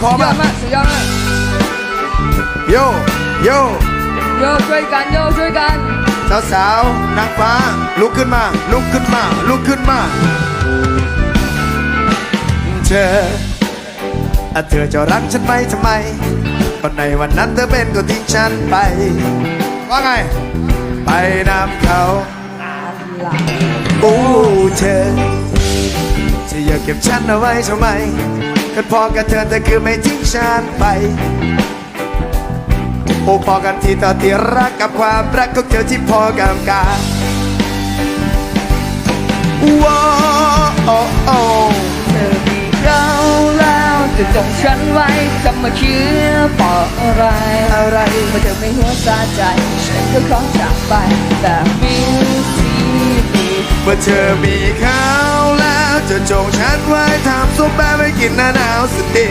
พอสุดยอมาดมากสุดยอดมากโยโยโยช่วยกันโยช่วยกันสาวสาวๆนางฟ้า ลุกขึ้นมา ลุกขึ้นมา ลุกขึ้นมา เธออะเธอจะรักฉันไหมทำไมก็ในวันนั้นเธอเป็นคนทิ้งฉันไป ว่าไง ไปนำเขาโอ้เธอจะอยากเก็บฉันเอาไว้ทำไม กันพอกับเธอแต่คือไม่ทิ้งฉันไปโอ้พอกันที่ต่อที่รักกับความรักของเธอที่พอกับกันว้าวโอ้โอ้เธอมีเขาแล้วจะจงฉันไว้จะมาเชื่อปออะไรอะไรเมื่อเธอไม่หัวซาใจฉันก็ขอจากไปแต่มีที่ดีเมื่อเธอมีเขา แล้วจะจงฉันไว้ทำซุปแบบไม่กินหน้าหนาวสุดดี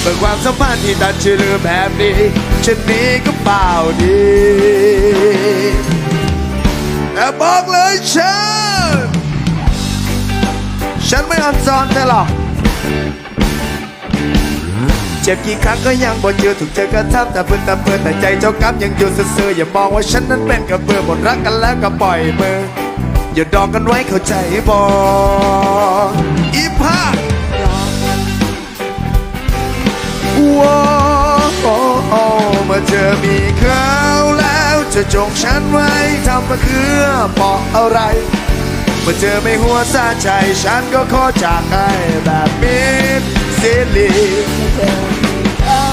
เมื่อความสัมพันธ์ที่ตัดชื่อลืมแบบนี้ฉันนี้ก็เปล่าดีแต่บอกเลยฉันฉันไม่อ่อนซอนเธอหรอกเจ็บกี่ครั้งก็ยังบ่เจอถูกเจอกระทำแต่เพื่อนแต่เพื่อนแต่ใจเจ้ากรรมยังอยู่ซื่อๆอย่ามองว่าฉันนั้นเป็นกระเบือหมดรักกันแล้วก็ปล่อยมือ อย่าดองกันไว้เข้าใจบออีพาว้าวเมื่อเธอมีเขาแล้วจะจงฉันไว้ทำมาคือบอกอะไรเมื่อเธอไม่หัวซาใจฉันก็ขอจากให้แบบมิดซิลีเธอมีเขา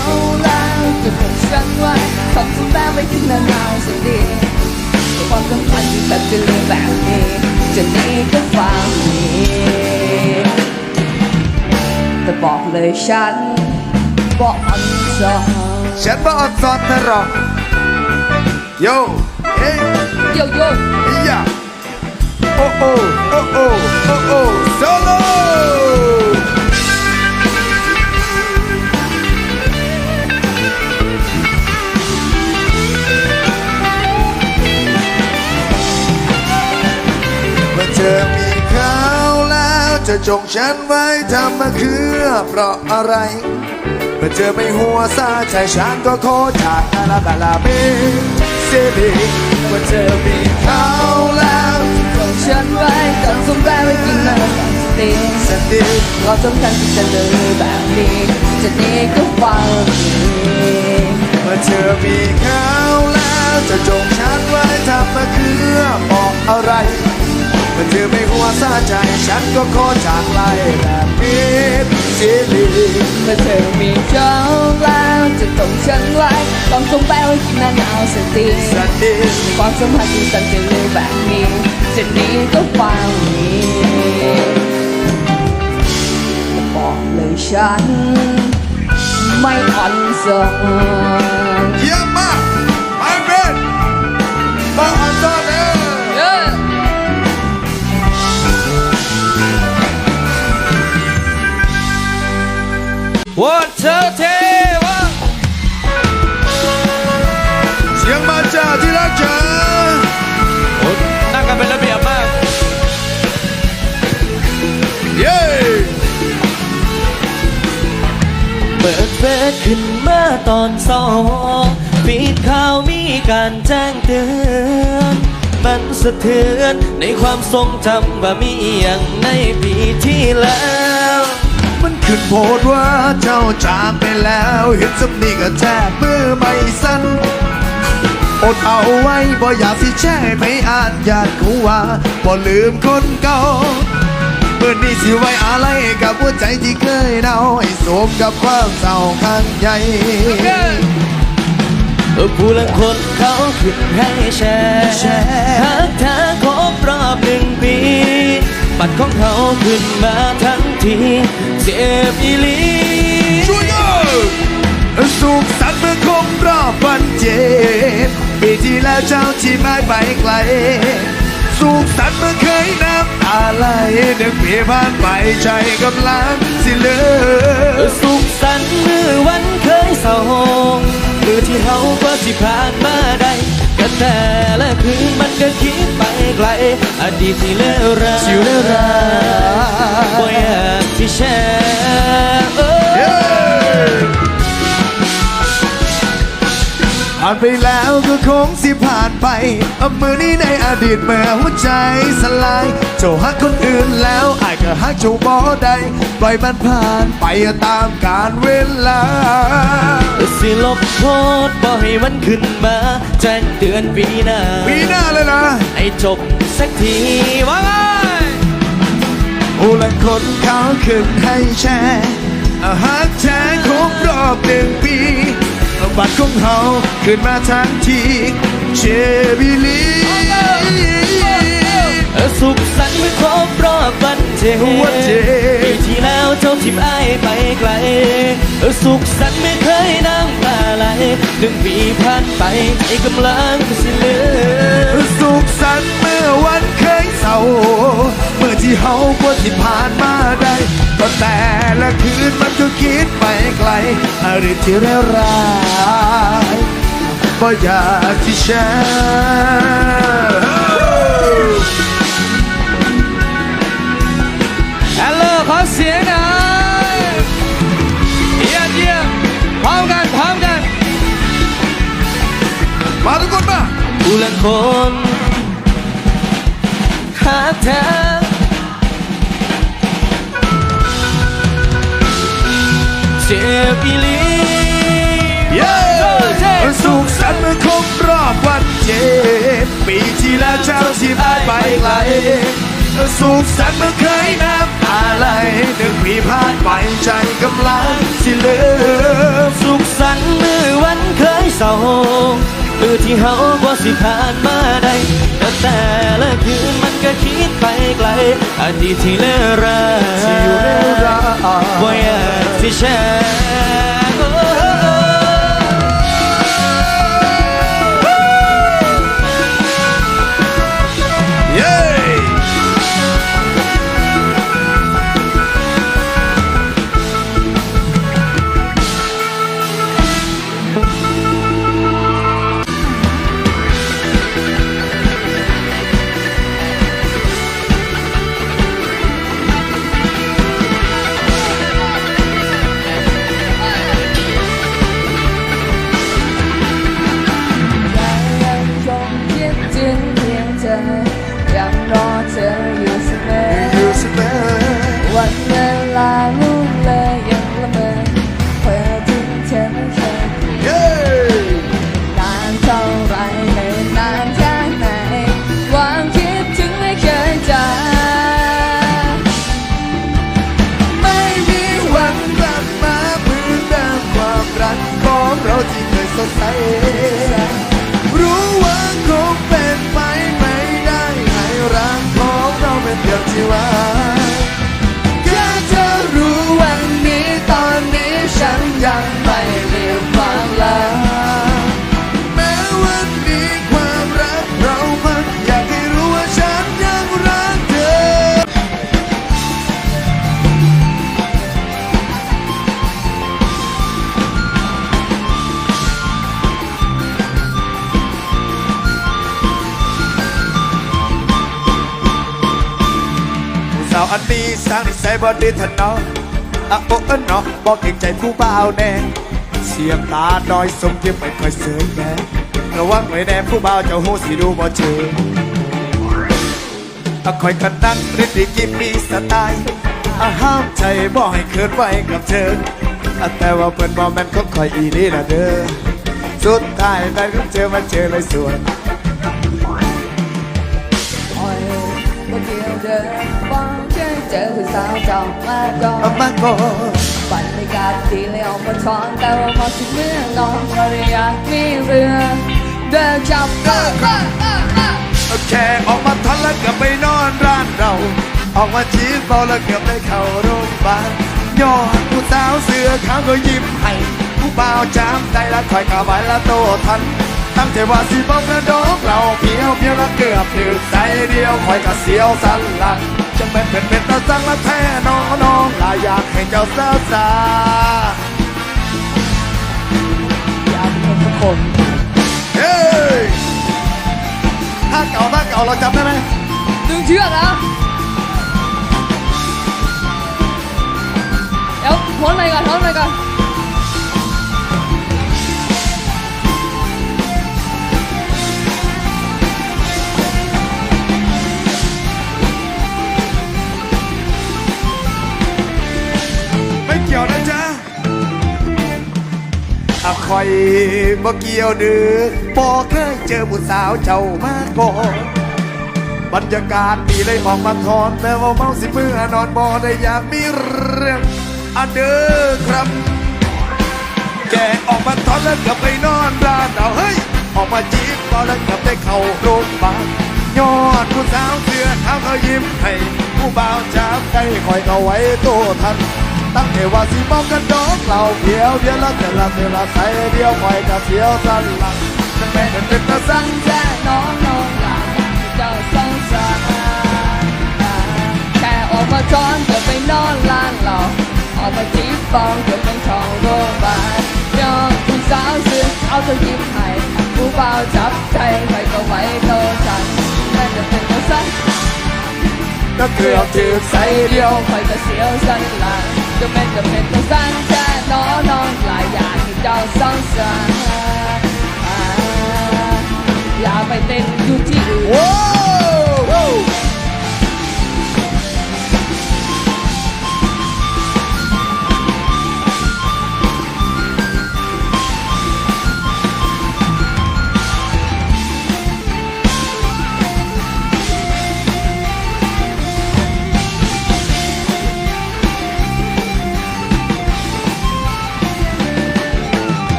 แล้วจะจงฉันไว้ทำทุกแบบไม่ถึงนานๆสักที ความสัมพันธ์ที่แบบจะเลือแบบนี้ จะหนี้ก็ฟังนี้แต่บอกเลยฉันบอกอันสองฉันบ่อ่อนซ้อนเธอหรอกโยเฮ้ยโยโย่ยาโอ้โอ้โอ้โอ้โอ้โอ้โซโล่ จะจงฉันไว้ทำมาคือเพราะอะไรเมื่อเธอไม่หัวซาใจฉันก็ขอจากอาลาบาลาเบเซบีเมื่อเธอมีเขาแล้วจงฉันไว้ต้องสมแบบไม่กินนานสักทีสติเราสำคัญที่จะเลยแบบนี้จะหนี้ก็ฟังนี้เมื่อเธอมีเขาแล้วจะจงฉันไว้ทำมาคือบอกอะไร มื่อเธอไม่หัวซาใจ ฉันก็ขอจากไล่แบบมิดซิลีเมื่อเธอมีเขาแล้วจะต้องฉันไว้ต้องสมแบบไม่กินนานๆสักทีสติความสัมพันธ์ที่สันจะเลยแบบนี้จะนี้ก็ฟังนี้บอกเลยฉันไม่อ่อนสองเยี่ยม วันเธอเทวะเสียงมาจากที่รักจ๋าโอ้นั่งกันเป็นระเบียบมาก เย้เปิดเฟซขึ้นมาตอนสองปิดข่าวมีการแจ้งเตือน มันสะเทือนในความทรงจำว่ามีอย่างในปีที่แล้วมัน ขึ้นโพดว่าเจ้าจากไปแล้วเห็นสำนีก็แทบมือไม่สั่นอดเอาไว้บ่อยากสิแช่ไม่อ่านญาติกูว่าบ่ลืมคนเก่าเมื่อนี้สิไว้อะไรกับหัวใจที่เคยเน่าให้สมกับความเศร้าข้างใหญ่เออผู้ละคนเขาขึ้นให้แชร์แชร์หาเธอครบรอบหนึ่งปี บัตรของเขาขึ้นมาทั้งที เจ็บอีหลีช่วยเด้อสุขสันต์เมื่อครบรอบวันเจ็ดปีที่แล้วเจ้าที่ไม่ไปไกล สุขสันต์เมื่อเคยน้ำตาไหลหนึ่งปีผ่านไปใจกำลังสิเลือสุขสันต์เมื่อวันเคยเศร้าหงมือที่เขาก็สิผ่านมาได้ กันแต่ละคืนมันก็คิดไปไกล อดีตที่เลวร้ายสิเลวร้ายบ่อยากที่แชร์านไปแล้วก็คงสิผ่านไปเอามือนี้ในอดีตเมื่อหัวใจสลาย เจ้าฮักคนอื่นแล้วอายก็ฮักเจ้าบ่ได้ปล่อยมันผ่านไปตามกาลเวลา สิลบโทษบ่ให้มันขึ้นมา แจ้งเตือนปีหน้าปีหน้าเลยนะ ให้จบสักทีว่าไงโอ้และคนเขาขึ้นให้แชร์อาหารแชร์ครบรอบหนึ่งปี บัตรของเขาขึ้นมาทันทีเชบิลีสุขสันต์เมื่อครบรอบวันเจวันเจปีที่แล้วเจ้าทิมไอายไปไกล สุขสันต์ไม่เคยน้ำตาไหลหนึ่งปีผ่านไปใจกำลังสิเลือสุขสันต์เมื่อวันเคยเศร้า เมื่อที่เฮากว่าที่ผ่านมาได้ ลอะไรที่ร้ายร้ายก็อยากที่แช เจ็ดปีที่แล้วเจ้าที่พายไปไกลสุขสันต์เมื่อเคยน้ำตาไหลหนึ่งปีผ่านไปใจกำลังสิเหลือสุขสันต์เมื่อวันเคยเศร้าเมื่อที่เฮาบ่สิผ่านมาได้แต่แต่ละคืนมันก็คิดไปไกลอดีตที่เลวร้ายที่เลวร้ายบ่อยากสิแชร์ ยังไม่มีความลับแม้วันนี้ความรักเรามันอยากให้รู้ว่าฉันยังรักเธอ ผู้สาวอันนี้สร้างนิสัยบ่ดีทันเนา อะโอ้เอ็นเนาะบ่เก่งใจผู้บ่าวแน่เสียงตาดอยสมเกียมไม่ค่อยเสยแน่ระวังไว้แน่ผู้บ่าวเจ้าหูสิดูบ่เจออะคอยกันนั่งริดดีกิมมีสไตล์อะห้ามใจบ่ให้เคินไว้กับเธออะแต่ว่าเพิ่นบ่แม่นของคอยอีนี่นะเด้อสุดท้ายได้ก็เจอมาเจอเลยสวยโอ้ยก็ เดียวเดินฟังเจอเจอผู้สาวจองมาก่อนเอามาก่อนบรรยากาศดีเลยออกมาท้อนแต่ว่าพอถึงเมื่อนอนก็เลยอยากมีเรือเดินจับเรือเรือเรือเรือแค่ออกมาทันแล้วเกือบไปนอนร้านเรา ออกมาชีดเบาแล้วเกือบได้เข้าโรงพยาบาลยอดผู้สาวเสือขาวก็ยิ้มให้ผู้บ่าวจำใจแล้วคอยกะไว้ละโตทัน ตั้งใจว่าสิบอกกระดกเราเพียวเพียวแล้วเกือบถึงใจเดียวคอยกะเสียวสันหลังจะเป็นเป็นเป็นตาสังละแท้น้องน้องลายอยากให้เจ้าสาสาอยากเป็นทุกคนเฮ้ยถ้าเก่าถ้าเก่าเราจำได้ไหมดึงเชือกนะเดี๋ยวพ้นไปก่อนพ้นไปก่อน คอยบ่เกี่ยวเดือบ่เคยเจอผู้สาวเจ้ามาก่อนบรรยากาศดีเลยออกมาทอนแต่ว่าเมาสิเมื่อนอนบ่ได้อยากมีเรื่องอันเด้อครับ แกออกมาทอนแล้วกลับไปนอนร้านเอาเฮ้ยออกมาจีบตอนแล้วกลับไปเข้าโรงพยาบาลยอดผู้สาวเสื้อขาวเขายิ้มให้ผู้บ่าวจับใจคอยเอาไว้โตทัน ตั้งแต่ว่าสิมองกันดอกเราเดียวเดียวล้วแต่ละเวลาใส่เดียวคอยกับเสียวสันหลังจะแม่นเป็นตาสังแค่น้องน้องหลานเจ้าสงสารแค่ออกมาช้อนเดี๋ยวไปนอนร้านเราออกมาจีบฟองเดี๋ยวไปเข้าโรงพยาบาลยอมผู้สาวเสื้อขาวเธอยิ้มให้ผู้บ่าวจับใจใครก็ไว้โตฉันแม้จะเป็นตัวสั้นก็เกือบถึงใส่เดียวคอยจะเสียวสันหลัง จะเป็นจะเป็นตัวสั้นแค่น้องน้องหลายอย่างที่เจ้าสงสารอย่าไปเต้นอยู่ที่อื่น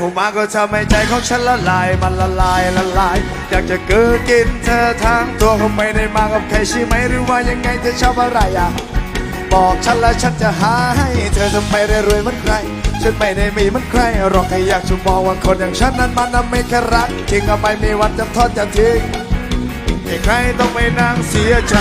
เข้ามาก็ทำให้ใจของฉันละลายมันละลายละลาย อยากจะเกิดกินเธอทั้งตัวคงไม่ได้มากับใครใช่ไหมหรือว่ายังไงเธอชอบอะไรอะบอกฉันแล้วฉันจะหาให้เธอทำไมได้รวยเหมือนใคร ฉันไม่ได้มีเหมือนใครหรอกแค่อยากจะบอกว่าคนอย่างฉันนั้นมันไม่แค่รักจริงก็ไม่มีวันจะทอดจะทิ้งให้ใครต้องไปนั่งเสียใจ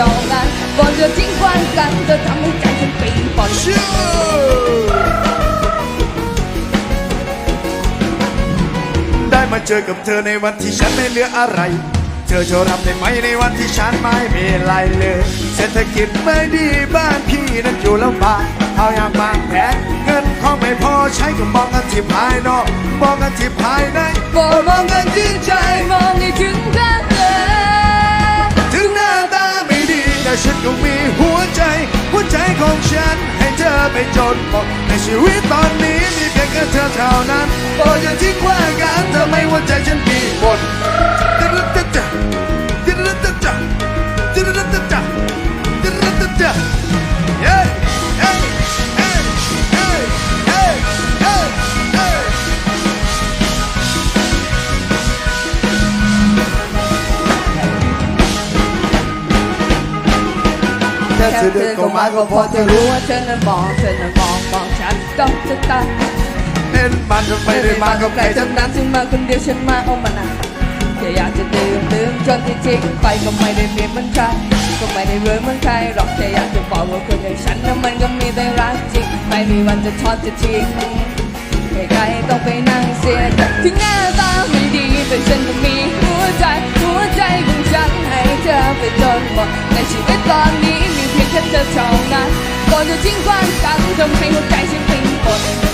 แค่เธอเท่านั้นก่อนจะทิ้งควันกันเธอทำให้ใจฉันปีนป่อนได้มาเจอกับเธอในวันที่ฉันไม่เหลืออะไร เธอจะรับได้ไหมในวันที่ฉันไม่มีอะไรเลย เศรษฐกิจไม่ดีบ้านพี่นั้นอยู่ลำบากเอาอย่างบางแผนเงินทองไม่พอใช้ก็มองกันที่ภายนอก มองกันที่ภายในมองกันที่ใจมองให้ถึงกัน ไปจนหมดในชีวิตตอนนี้มีเพียงแค่เธอเท่านั้นโปรดอย่าทิ้งว้างกันเธอไม่ว่าใจฉันมีหมด ธอเธเดินอเข้าก็มามาก็ก็พอจะรู้ว่าเธอนั้นมองเธอนั้นมองมองฉันต้องจะตาเห็นมันจะไม่ได้มากับใครทั้งนั้นั้นนถึงมาคนเดียวฉันมาเอามันอะแค่อยากจะดื่มดื่มจนที่ทิ้งไปก็ไม่ได้เปลี่ยนเหมือนใครก็ไม่ได้รวยเหมือนใครหรอกแค่อยากจะบอกว่าคนอย่างฉันนั้นมันก็มีแต่รักจริงไม่มีวันจะทอดจะทิ้งใครๆต้องไปนั่งเสียถึงหน้าตาไม่ดีแต่ฉันก็มีหัวใจหัวใจของฉันให้เธอไปจนหมดในชีวิตตอนนี้ มีเพียงแค่เธอเท่านั้นก่